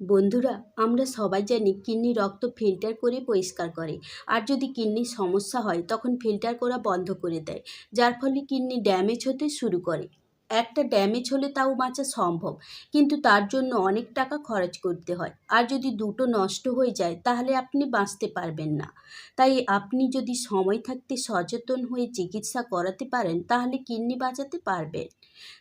বন্ধুরা, আমরা সবাই জানি কিডনি রক্ত ফিল্টার করে পরিষ্কার করে। আর যদি কিডনির সমস্যা হয়, তখন ফিল্টার করা বন্ধ করে দেয়, যার ফলে কিডনি ড্যামেজ হতে শুরু করে। একটা ড্যামেজ হলে তাও বাঁচা সম্ভব। কিন্তু তার জন্য অনেক টাকা খরচ করতে হয়। আর যদি দুটো নষ্ট হয়ে যায়, তাহলে আপনি বাঁচতে পারবেন না। তাই আপনি যদি সময় থাকতে সচেতন হয়ে চিকিৎসা করাতে পারেন, তাহলে কিডনি বাঁচাতে পারবেন।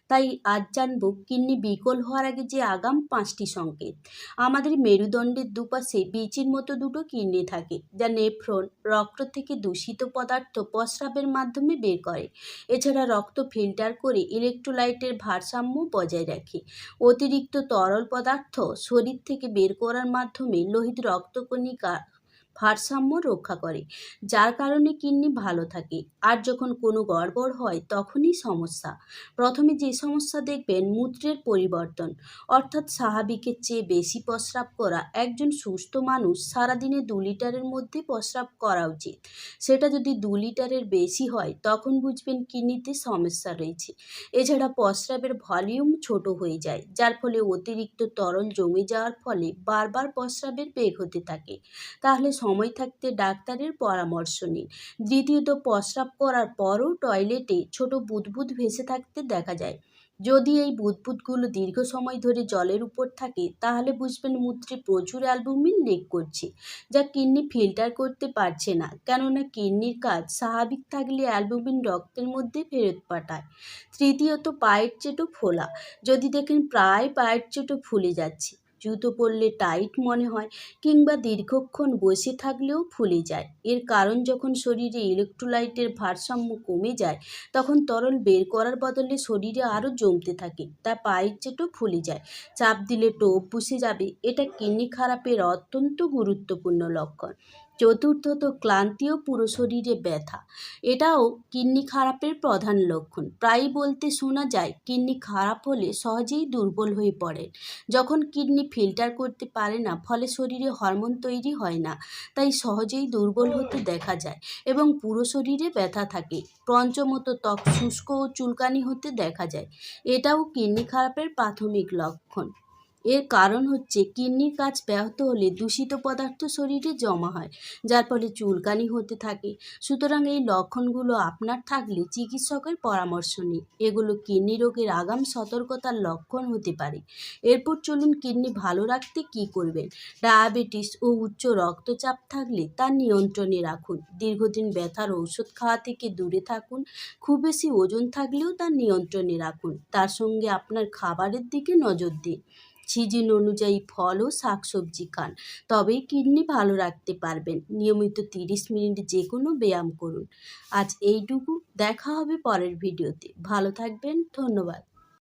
তাই আজ জানব, কিডনি বিকল হওয়ার আগে যে আগাম পাঁচটি সংকেত। আমাদের মেরুদণ্ডের দুপাশে বিচির মতো দুটো কিডনি থাকে, যা নেফ্রন, রক্ত থেকে দূষিত পদার্থ প্রস্রাবের মাধ্যমে বের করে। এছাড়া রক্ত ফিল্টার করে ইলেকট্রোলাইটের ভারসাম্য বজায় রাখে। অতিরিক্ত তরল পদার্থ শরীর থেকে বের করার মাধ্যমে লোহিত রক্তকণিকা ভারসাম্য রক্ষা করে, যার কারণে কিডনি ভালো থাকে। আর যখন কোনো গড়বড় হয়, তখনই সমস্যা। প্রথমে যে সমস্যা দেখবেন, মূত্রের পরিবর্তন। অর্থাৎ স্বাভাবিকের চেয়ে বেশি প্রস্রাব করা একজন সুস্থ মানুষ সারাদিনে দু লিটারের মধ্যে প্রস্রাব করা উচিত। সেটা যদি দু লিটারের বেশি হয়, তখন বুঝবেন কিডনিতে সমস্যা রয়েছে। এছাড়া প্রস্রাবের ভলিউম ছোট হয়ে যায়, যার ফলে অতিরিক্ত তরল জমে যাওয়ার ফলে বারবার প্রস্রাবের বেগ হতে থাকে। তাহলে সময় থাকতে ডাক্তারের পরামর্শ নিন। দ্বিতীয়ত প্রস্রাব করার পরও টয়লেটে ছোট বুদবুদ ভেসে থাকতে দেখা যায়। যদি এই বুদবুদগুলো দীর্ঘ সময় ধরে জলের উপর থাকে, তাহলে বুঝবেন মূত্রে প্রচুর অ্যালবুমিন লেক করছে, যা কিডনি ফিল্টার করতে পারছে না। কেননা কিডনির কাজ স্বাভাবিক থাকলে অ্যালবুমিন রক্তের মধ্যে ফেরত পাঠায়। তৃতীয়ত পায়ের চেটো ফোলা। যদি দেখেন প্রায় পায়ের চেটো ফুলে যাচ্ছে জুতো পরলে টাইট মনে হয় কিংবা দীর্ঘক্ষণ বসে থাকলেও ফুলে যায়। এর কারণ যখন শরীরে ইলেকট্রোলাইটের ভারসাম্য কমে যায়, তখন তরল বের করার বদলে শরীরে আরও জমতে থাকে, তা পায়ের চেটো ফুলে যায়। চাপ দিলে টোপ বসে যাবে, এটা কিডনি খারাপের অত্যন্ত গুরুত্বপূর্ণ লক্ষণ। চতুর্থত ক্লান্তি ও পুরো শরীরে ব্যথা। এটাও কিডনি খারাপের প্রধান লক্ষণ। প্রায়ই বলতে শোনা যায়, কিডনি খারাপ হলে সহজেই দুর্বল হয়ে পড়ে যখন কিডনি ফিল্টার করতে পারে না, ফলে শরীরে হরমোন তৈরি হয় না, তাই সহজেই দুর্বল হতে দেখা যায় এবং পুরো শরীরে ব্যথা থাকে। পঞ্চমত, ত্বক শুষ্ক ও চুলকানি হতে দেখা যায়। এটাও কিডনি খারাপের প্রাথমিক লক্ষণ। এর কারণ হচ্ছে কিডনির কাজ ব্যাহত হলে দূষিত পদার্থ শরীরে জমা হয়, যার ফলে চুলকানি হতে থাকে। সুতরাং এই লক্ষণগুলো আপনার থাকলে চিকিৎসকের পরামর্শ নিন। এগুলো কিডনি রোগের আগাম সতর্কতার লক্ষণ হতে পারে। এরপর চলুন কিডনি ভালো রাখতে কি করবেন? ডায়াবেটিস ও উচ্চ রক্তচাপ থাকলে তা নিয়ন্ত্রণে রাখুন। দীর্ঘদিন ব্যথার ঔষধ খাওয়া থেকে দূরে থাকুন। খুব বেশি ওজন থাকলেও তা নিয়ন্ত্রণে রাখুন। তার সঙ্গে আপনার খাবারের দিকে নজর দিন। সিজন অনুযায়ী ফল ও শাকসবজি খান। তবেই কিডনি ভালো রাখতে পারবেন। নিয়মিত তিরিশ মিনিট যে কোনো ব্যায়াম করুন। আজ এইটুকু। দেখা হবে পরের ভিডিওতে। ভালো থাকবেন। ধন্যবাদ।